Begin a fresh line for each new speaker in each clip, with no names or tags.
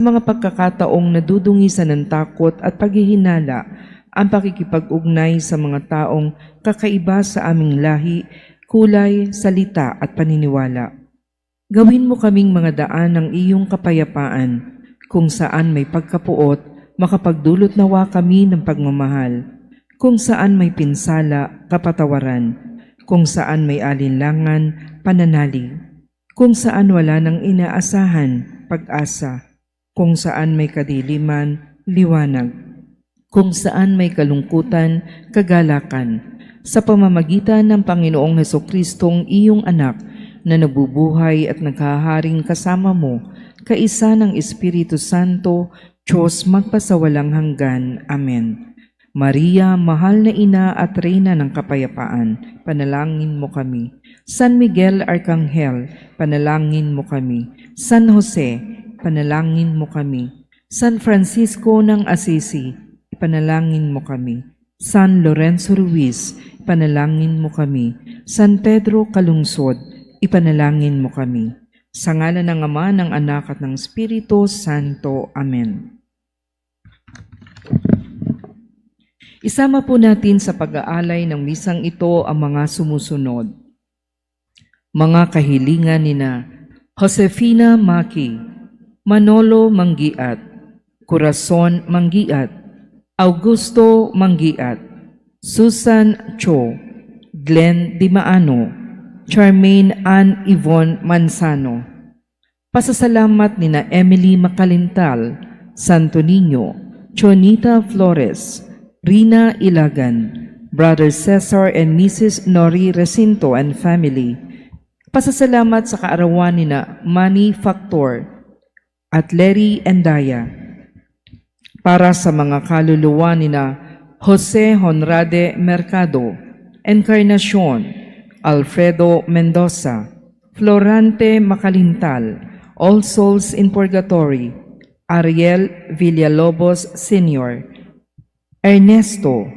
mga pagkakataong nadudungisan ng takot at paghihinala ang pakikipag-ugnay sa mga taong kakaiba sa aming lahi, kulay, salita at paniniwala. Gawin mo kaming mga daan ng iyong kapayapaan, kung saan may pagkapuot, makapagdulot nawa kami ng pagmamahal, kung saan may pinsala, kapatawaran, kung saan may alinlangan, pananalig, kung saan wala nang inaasahan, pag-asa, kung saan may kadiliman, liwanag, kung saan may kalungkutan, kagalakan, sa pamamagitan ng Panginoong Heso Kristong iyong anak na nabubuhay at naghaharing kasama mo, kaisa ng Espiritu Santo, Diyos magpasawalang hanggan. Amen. Maria, mahal na ina at reyna ng kapayapaan, panalangin mo kami. San Miguel Arcangel, panalangin mo kami. San Jose, panalangin mo kami. San Francisco ng Assisi, panalangin mo kami. San Lorenzo Ruiz, panalangin mo kami. San Pedro Calungsod, ipanalangin mo kami. Sa ngala ng Ama, ng Anak at ng Espiritu Santo. Amen. Isama po natin sa pag-aalay ng misang ito ang mga sumusunod. Mga kahilingan nina Josefina Maki, Manolo Manggiat, Corazon Manggiat, Augusto Manggiat, Susan Cho, Glenn Dimaano, Charmaine Ann Yvonne Mansano. Pasasalamat nina Emily Makalintal, Santo Niño, Chonita Flores, Rina Ilagan, Brother Cesar and Mrs. Nori Recinto and family. Pasasalamat sa kaarawan nina Manny Factor at Larry Endaya. Para sa mga kaluluwa nina Jose Honrade Mercado, Encarnacion, Alfredo Mendoza, Florante Macalintal, All Souls in Purgatory, Ariel Villalobos Sr., Ernesto,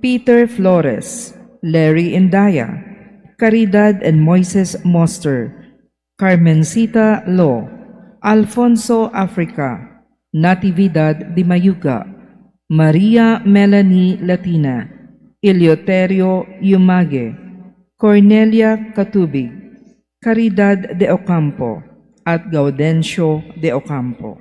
Peter Flores, Larry Indaya, Caridad and Moises Moster, Carmencita Lo, Alfonso Africa, Natividad de Mayuga, Maria Melanie Latina, Eleuterio Yumage, Cornelia Catubig, Caridad de Ocampo, at Gaudencio de Ocampo.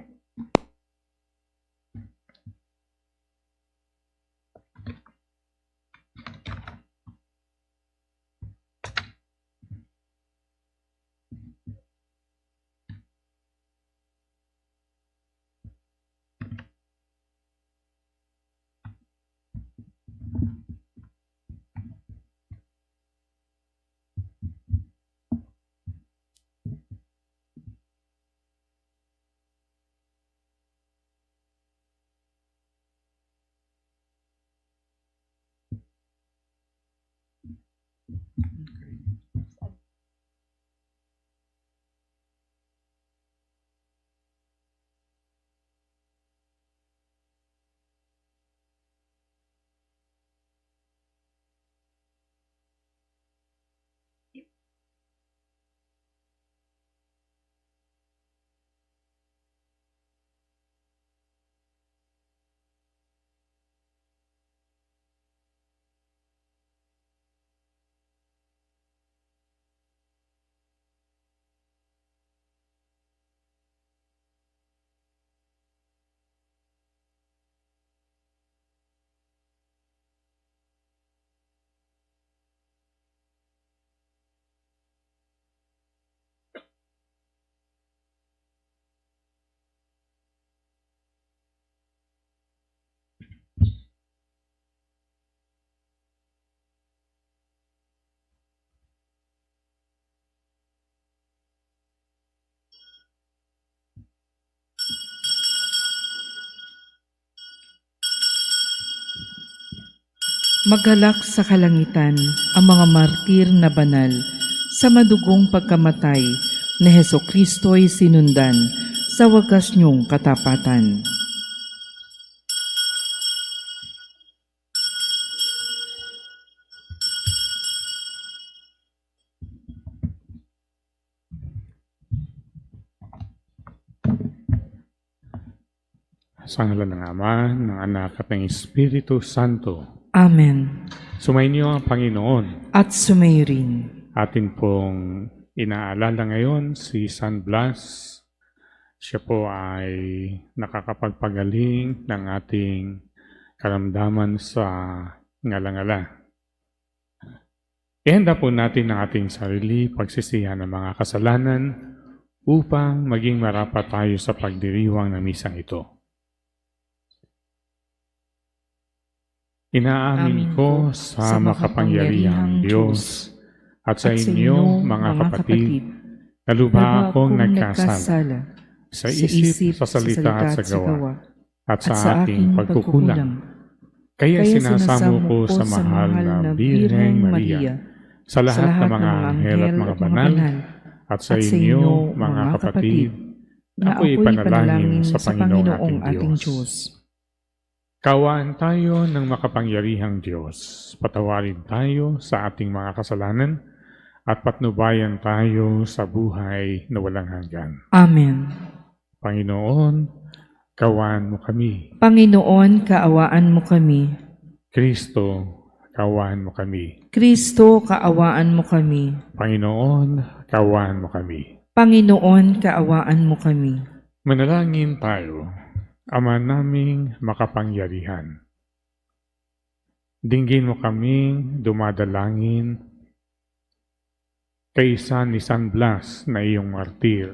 Maghalak sa kalangitan ang mga martir na banal sa madugong pagkamatay na Heso Kristo'y sinundan sa wagas niyong katapatan.
Sa ngalan ng Ama, ng Anak at ng Espiritu Santo.
Amen.
Sumainyo ang Panginoon.
At sumayo rin.
Atin pong inaalala ngayon si San Blas. Siya po ay nakakapagpagaling ng ating karamdaman sa ngalangala. Ihanda po natin ang ating sarili pagsisihan ng mga kasalanan upang maging marapat tayo sa pagdiriwang ng misang ito. Inaamin ko sa makapangyarihang Diyos at sa inyo, mga kapatid, na lubha akong nagkasala sa isip, sa salita at sa gawa, at sa aking pagkukulang. Kaya sinasamo ko sa mahal na Birheng Maria, sa lahat ng mga anghel at mga banal, at sa inyo, mga kapatid, na ako'y panalangin sa Panginoong ating Diyos. Kawaan tayo ng makapangyarihang Diyos. Patawarin tayo sa ating mga kasalanan at patnubayan tayo sa buhay na walang hanggan.
Amen.
Panginoon, kawaan mo kami.
Panginoon, kaawaan mo kami.
Kristo, kawaan mo kami.
Kristo, kaawaan mo kami.
Panginoon, kawaan mo kami.
Panginoon, kaawaan mo kami.
Manalangin tayo, Ama naming makapangyarihan. Dinggin mo kaming dumadalangin kaysa ni San Blas na iyong martir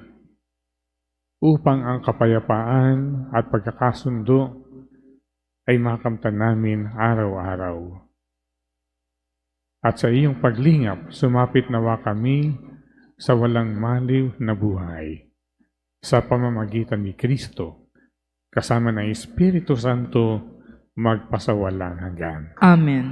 upang ang kapayapaan at pagkakasundo ay makamtan namin araw-araw. At sa iyong paglingap, sumapit nawa kami sa walang maliw na buhay sa pamamagitan ni Kristo kasama ng Espiritu Santo magpasawalang hanggan.
Amen.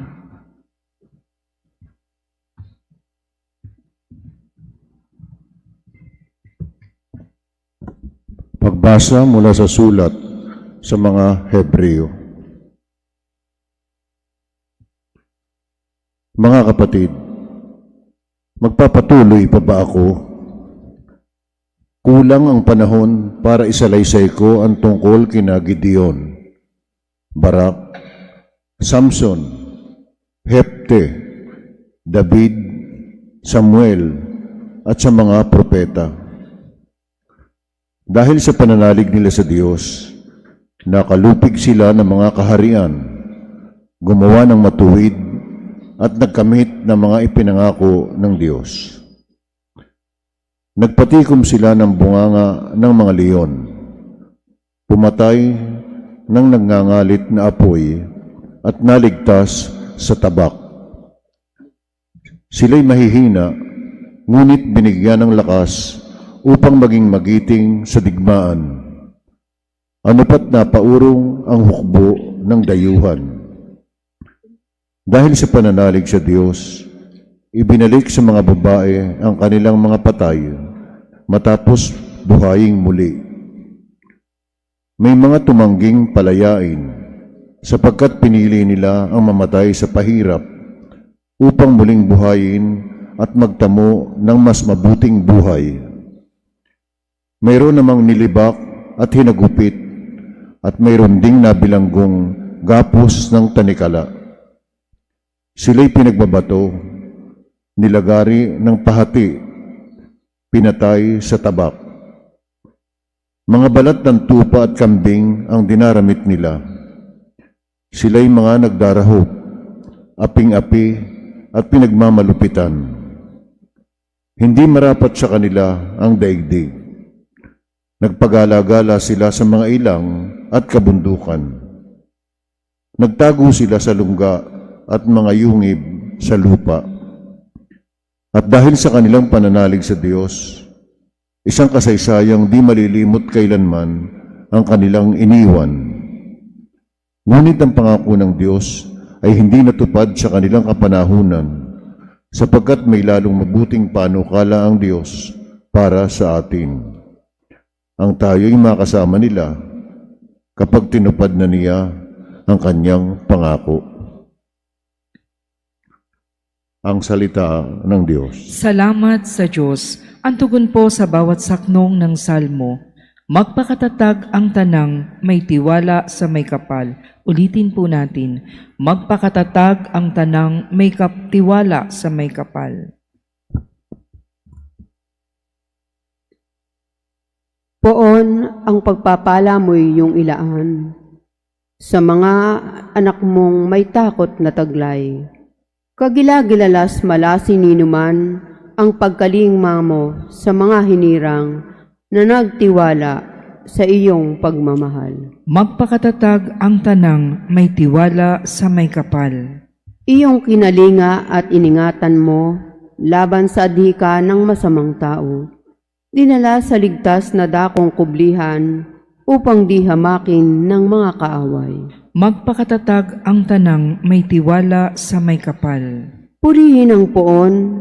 Pagbasa mula sa sulat sa mga Hebreo. Mga kapatid, magpapatuloy pa ba ako? Kulang ang panahon para isalaysay ko ang tungkol kina Gideon, Barak, Samson, Hepte, David, Samuel, at sa mga propeta. Dahil sa pananalig nila sa Diyos, nakalupig sila ng mga kaharian, gumawa ng matuwid at nagkamit ng mga ipinangako ng Diyos. Nagpatikom sila ng bunganga ng mga leon, pumatay ng nagngangalit na apoy at naligtas sa tabak. Sila'y mahihina, ngunit binigyan ng lakas upang maging magiting sa digmaan. Ano pat napaurong ang hukbo ng dayuhan. Dahil sa pananalig sa Diyos, ibinalik sa mga babae ang kanilang mga patay matapos buhaying muli. May mga tumangging palayain sapagkat pinili nila ang mamatay sa pahirap upang muling buhayin at magtamo ng mas mabuting buhay. Mayroon namang nilibak at hinagupit at mayroon ding nabilanggong gapos ng tanikala. Sila'y pinagbabato, nilagari ng pahati, pinatay sa tabak. Mga balat ng tupa at kambing ang dinaramit nila. Sila'y mga nagdarahop, aping-api at pinagmamalupitan. Hindi marapat sa kanila ang daigdig. Nagpagala-gala sila sa mga ilang at kabundukan. Nagtago sila sa lungga at mga yungib sa lupa. At dahil sa kanilang pananalig sa Diyos, isang kasaysayang di malilimot kailanman ang kanilang iniwan. Ngunit ang pangako ng Diyos ay hindi natupad sa kanilang kapanahunan, sapagkat may lalong mabuting panukala ang Diyos para sa atin. Ang tayo'y makasama nila kapag tinupad na niya ang kanyang pangako. Ang salita ng Diyos.
Salamat sa Diyos. Ang tugon po sa bawat saknong ng salmo. Magpakatatag ang tanang may tiwala sa may kapal. Ulitin po natin. Magpakatatag ang tanang may kap- tiwala sa may kapal.
Poon ang pagpapala mo'y iyong ilaan sa mga anak mong may takot na taglay. Kagilagilalas malasi ninuman ang pagkalingma mo sa mga hinirang na nagtiwala sa iyong pagmamahal.
Magpakatatag ang tanang may tiwala sa may kapal.
Iyong kinalinga at iningatan mo laban sa adhika ng masamang tao. Dinala sa ligtas na dakong kublihan upang di hamakin ng mga kaaway.
Magpakatatag ang tanang may tiwala sa may kapal.
Purihin ang poon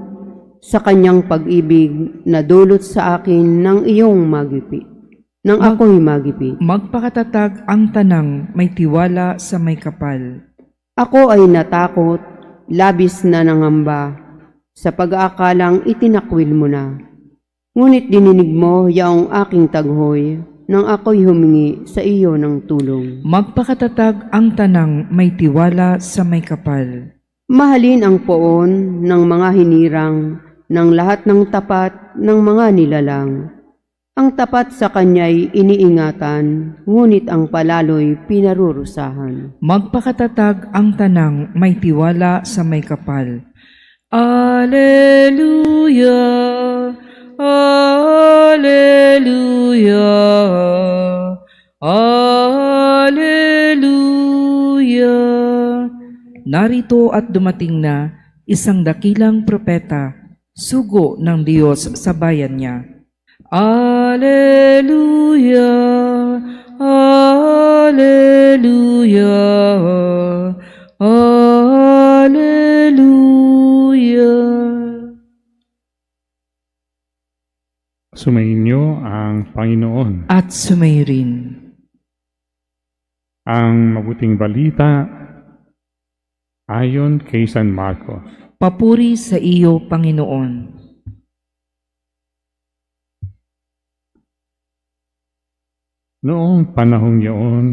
sa kanyang pag-ibig na dulot sa akin ng iyong magipi. Nang ako'y magipi.
Magpakatatag ang tanang may tiwala sa may kapal.
Ako ay natakot, labis na nangamba, sa pag-aakalang itinakwil mo na. Ngunit dininig mo yaong aking taghoy nang ako'y humingi sa iyo ng tulong.
Magpakatatag ang tanang may tiwala sa may kapal.
Mahalin ang poon ng mga hinirang ng lahat ng tapat ng mga nilalang. Ang tapat sa kanya'y iniingatan, ngunit ang palalo'y pinarurusahan.
Magpakatatag ang tanang may tiwala sa may kapal. Alleluia, Alleluia, Alleluia. Narito at dumating na isang dakilang propeta, sugo ng Diyos sa bayan niya. Alleluia, Alleluia, Alleluia.
Sumainyo ang Panginoon.
At sumairin.
Ang mabuting balita ayon kay San Marcos.
Papuri sa iyo, Panginoon.
Noong panahong yun,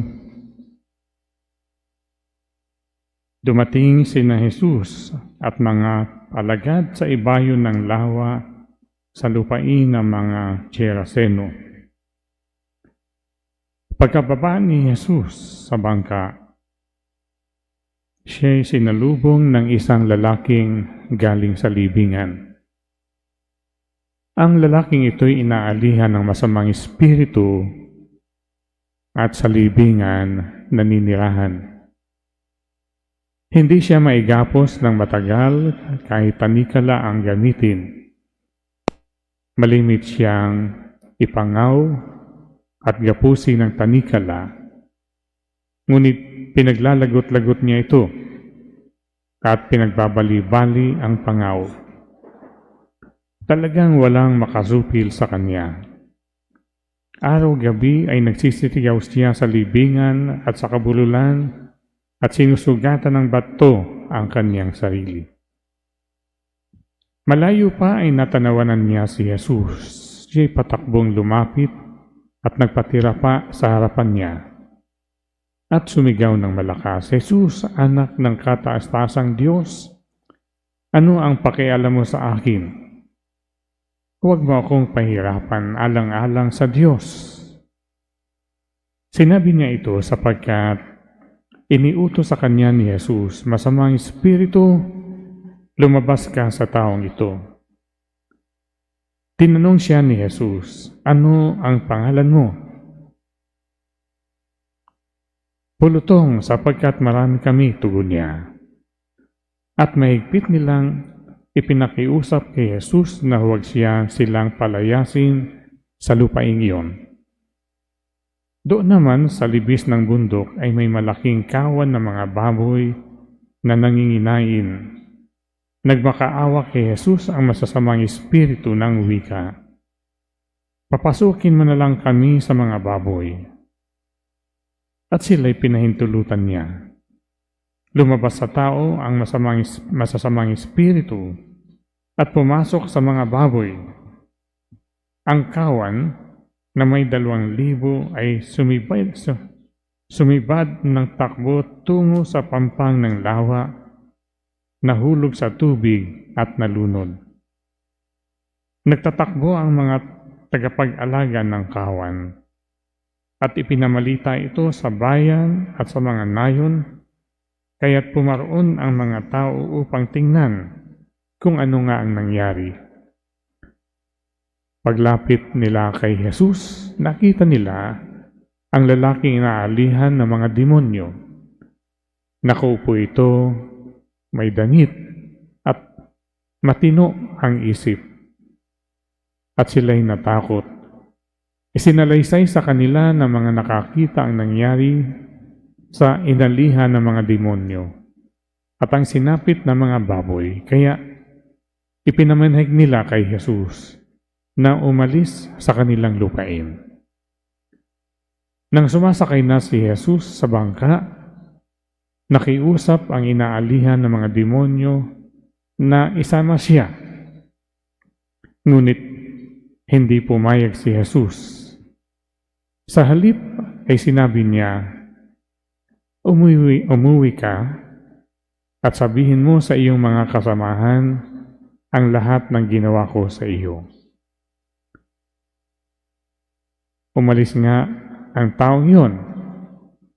dumating si na Jesus at mga alagad sa ibayo ng lawa sa lupain ng mga Geraseno. Pagkababa ni Jesus sa bangka, siya'y sinalubong ng isang lalaking galing sa libingan. Ang lalaking ito'y inaalihan ng masamang espiritu at sa libingan naninirahan. Hindi siya maigapos ng matagal kahit tanikala ang gamitin. Malimit siyang ipangaw at gapusin ng tanikala. Ngunit pinaglalagot-lagot niya ito at pinagbabali-bali ang pangaw. Talagang walang makasupil sa kanya. Araw-gabi ay nagsisitigaw siya sa libingan at sa kabululan at sinusugatan ng bato ang kanyang sarili. Malayo pa ay natanawanan niya si Jesus. Siya'y patakbong lumapit at nagpatira pa sa harapan niya. At sumigaw ng malakas, Jesus, anak ng kataas-taasang Diyos, ano ang pakialam mo sa akin? Huwag mo akong pahirapan alang-alang sa Diyos. Sinabi niya ito sapagkat iniutos sa kanya ni Jesus, masamang espiritu, lumabas ka sa taong ito. Tinanong siya ni Jesus, ano ang pangalan mo? Pulutong sapagkat marami kami, tugon niya. At mahigpit nilang ipinakiusap kay Jesus na huwag siya silang palayasin sa lupaing iyon. Doon naman sa libis ng bundok ay may malaking kawan ng mga baboy na nanginginain. Nagmakaawa kay Jesus ang masasamang espiritu ng wika. Papasukin mo na lang kami sa mga baboy. At sila'y pinahintulutan niya. Lumabas sa tao ang masamang, masasamang espiritu at pumasok sa mga baboy. Ang kawan na may dalawang libo ay sumibad, su, sumibad ng takbo tungo sa pampang ng lawa, nahulog sa tubig at nalunod. Nagtatakbo ang mga tagapag-alaga ng kawan at ipinamalita ito sa bayan at sa mga nayon, kaya't pumaroon ang mga tao upang tingnan kung ano nga ang nangyari. Paglapit nila kay Jesus, nakita nila ang lalaking inaalihan ng mga demonyo. Nakaupo ito, may danit, at matino ang isip. At sila'y natakot. Isinalaysay sa kanila ng mga nakakita ang nangyari sa inalihan ng mga demonyo at ang sinapit ng mga baboy. Kaya ipinamanhig nila kay Jesus na umalis sa kanilang lupain. Nang sumasakay na si Jesus sa bangka, nakiusap ang inaalihan ng mga demonyo na isama siya. Ngunit hindi pumayag si Jesus. Sa halip ay sinabi niya, Umuwi, umuwi ka at sabihin mo sa iyong mga kasamahan ang lahat ng ginawa ko sa iyo. Umalis nga ang taong yun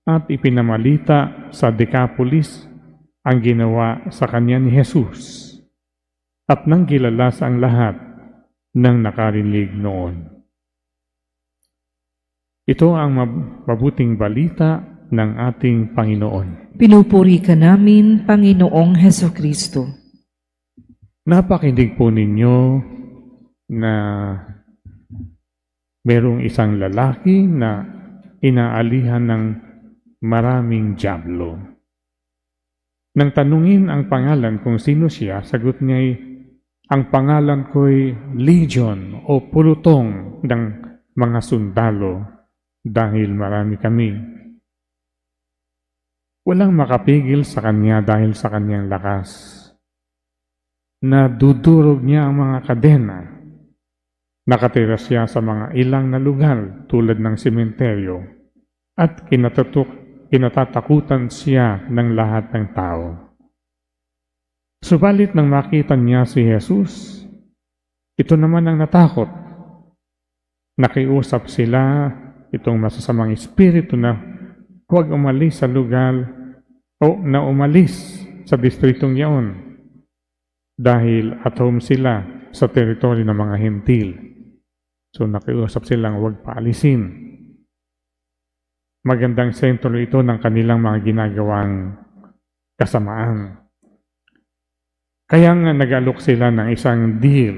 at ipinamalita sa Decapolis ang ginawa sa kanya ni Jesus at nang gilalas ang lahat ng nakarinig noon. Ito ang mab- mabuting balita ng ating Panginoon.
Pinupuri ka namin, Panginoong Heso Kristo.
Napakinig po ninyo na merong isang lalaki na inaalihan ng maraming diablo. Nang tanungin ang pangalan kung sino siya, sagot niya ang pangalan ko'y Legion o pulutong ng mga sundalo dahil marami kami. Walang makapigil sa kanya dahil sa kanyang lakas. Nadudurog niya ang mga kadena. Nakatira siya sa mga ilang na lugar tulad ng sementeryo at kinatutok, kinatatakutan siya ng lahat ng tao. Subalit nang makita niya si Jesus, ito naman ang natakot. Nakiusap sila itong masasamang espiritu na huwag umalis sa lugar o na umalis sa distritong yaon dahil at home sila sa teritoryo ng mga hentil. So nakiusap silang huwag paalisin. Magandang sentro ito ng kanilang mga ginagawang kasamaan. Kaya nga nag-alok sila ng isang deal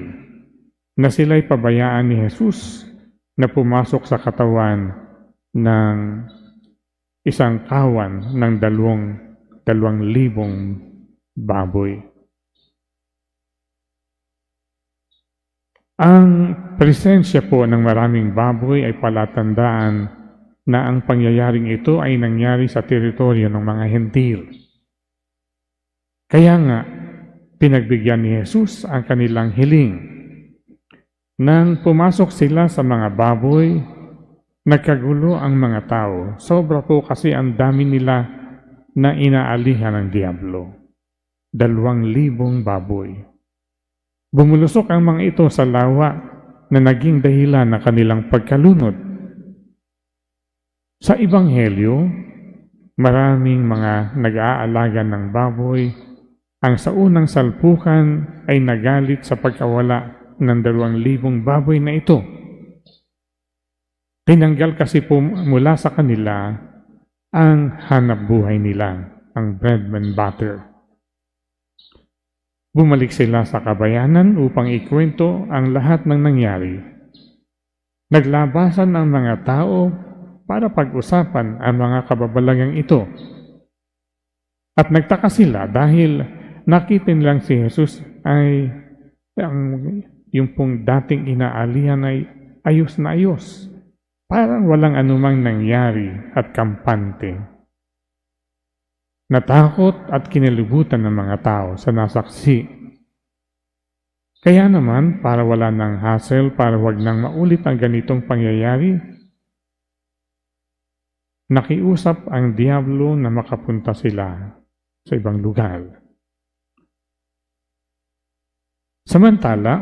na sila'y pabayaan ni Jesus na pumasok sa katawan ng isang kawan ng dalawang, dalawang libong baboy. Ang presensya po ng maraming baboy ay palatandaan na ang pangyayaring ito ay nangyari sa teritoryo ng mga hentil. Kaya nga, pinagbigyan ni Jesus ang kanilang hiling. Nang pumasok sila sa mga baboy, nagkagulo ang mga tao. Sobra po kasi ang dami nila na inaalihan ng Diablo. Dalawang libong baboy. Bumulusok ang mga ito sa lawa na naging dahilan ng kanilang pagkalunod. Sa Ebanghelyo, maraming mga nag-aalaga ng baboy ang sa unang salpukan ay nagalit sa pagkawala ng dalawang libong baboy na ito. Tinanggal kasi po mula sa kanila ang hanap buhay nila, ang bread and butter. Bumalik sila sa kabayanan upang ikwento ang lahat ng nangyari. Naglabasan ang mga tao para pag-usapan ang mga kababalagang ito. At nagtaka sila dahil nakita nilang si Jesus ay ang, yung pong dating inaalihan ay ayos na ayos. Parang walang anumang nangyari at kampante. Natakot at kinalibutan ng mga tao sa nasaksi. Kaya naman, para wala ng hassle, para wag nang maulit ang ganitong pangyayari, nakiusap ang Diablo na makapunta sila sa ibang lugar. Samantala,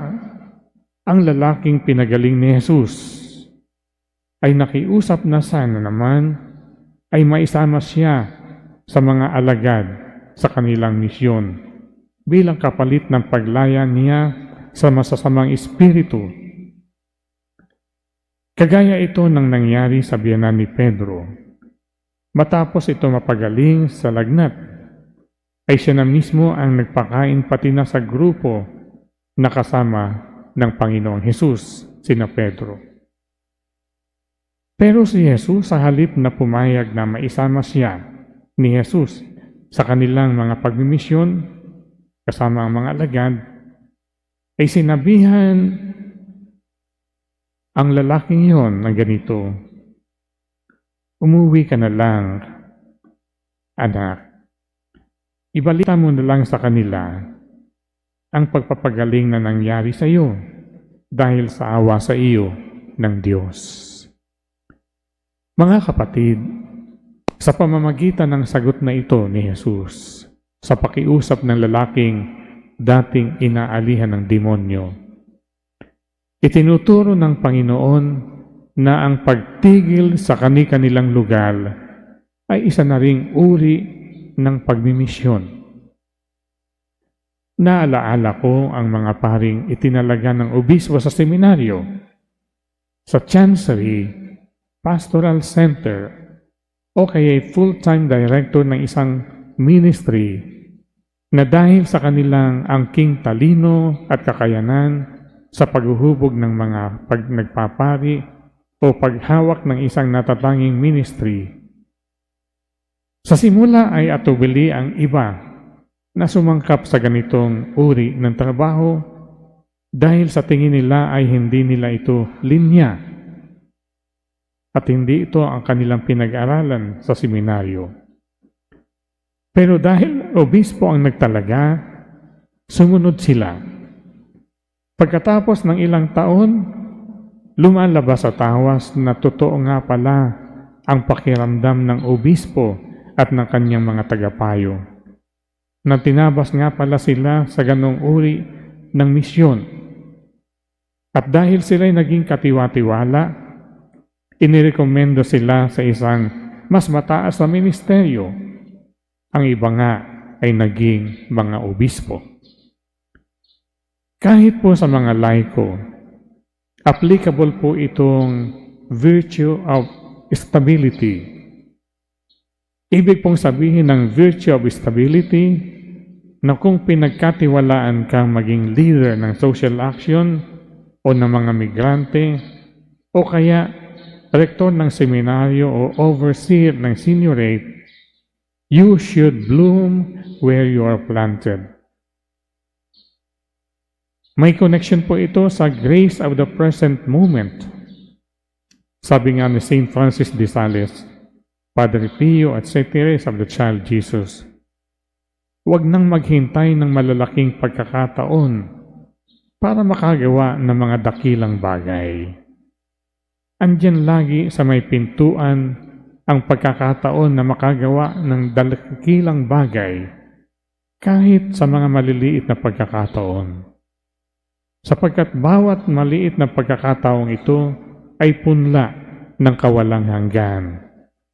ang lalaking pinagaling ni Jesus ay nakiusap na sana naman ay maisama siya sa mga alagad sa kanilang misyon bilang kapalit ng paglaya niya sa masasamang espiritu. Kagaya ito ng nangyari sa biyanan ni Pedro. Matapos ito mapagaling sa lagnat, ay siya na mismo ang nagpakain pati na sa grupo na kasama ng Panginoong Hesus, sina Pedro. Pero si Jesus sa halip na pumayag na maisama siya ni Jesus sa kanilang mga pagmimisyon kasama ang mga alagad, ay sinabihan ang lalaking yon na ganito, Umuwi ka na lang, anak. Ibalita mo na lang sa kanila ang pagpapagaling na nangyari sa iyo dahil sa awa sa iyo ng Diyos. Mga kapatid, sa pamamagitan ng sagot na ito ni Jesus sa pakiusap ng lalaking dating inaalihan ng demonyo, itinuturo ng Panginoon na ang pagtigil sa kani-kanilang lugar ay isa na ring uri ng pagmimisyon. Naalaala ko ang mga paring itinalaga ng obispo sa seminaryo, sa Chancery Pastoral Center o kaya full-time director ng isang ministry na dahil sa kanilang angking talino at kakayanan sa paghuhubog ng mga pag nagpapari o paghawak ng isang natatanging ministry. Sa simula ay atubili ang iba na sumangkap sa ganitong uri ng trabaho dahil sa tingin nila ay hindi nila ito linya at hindi ito ang kanilang pinag-aralan sa seminaryo. Pero dahil obispo ang nagtalaga, sumunod sila. Pagkatapos ng ilang taon, lumalabas sa tawas na totoo nga pala ang pakiramdam ng obispo at ng kanyang mga tagapayo na tinabas nga pala sila sa ganong uri ng misyon. At dahil sila'y naging katiwa-tiwala, inirekomendo sila sa isang mas mataas na ministeryo. Ang iba nga ay naging mga obispo. Kahit po sa mga laiko, applicable po itong virtue of stability. Ibig pong sabihin ng virtue of stability na kung pinagkatiwalaan kang maging leader ng social action o ng mga migrante o kaya rektor ng seminaryo o overseer ng seniorate, you should bloom where you are planted. May connection po ito sa grace of the present moment. Sabi nga ni St. Francis de Sales, Padre Pio at St. Therese of the Child Jesus, Huwag nang maghintay ng malalaking pagkakataon para makagawa ng mga dakilang bagay. Andyan lagi sa may pintuan ang pagkakataon na makagawa ng dakilang bagay kahit sa mga maliliit na pagkakataon. Sapagkat bawat maliit na pagkakataong ito ay punla ng kawalang hanggan,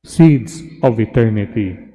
seeds of eternity.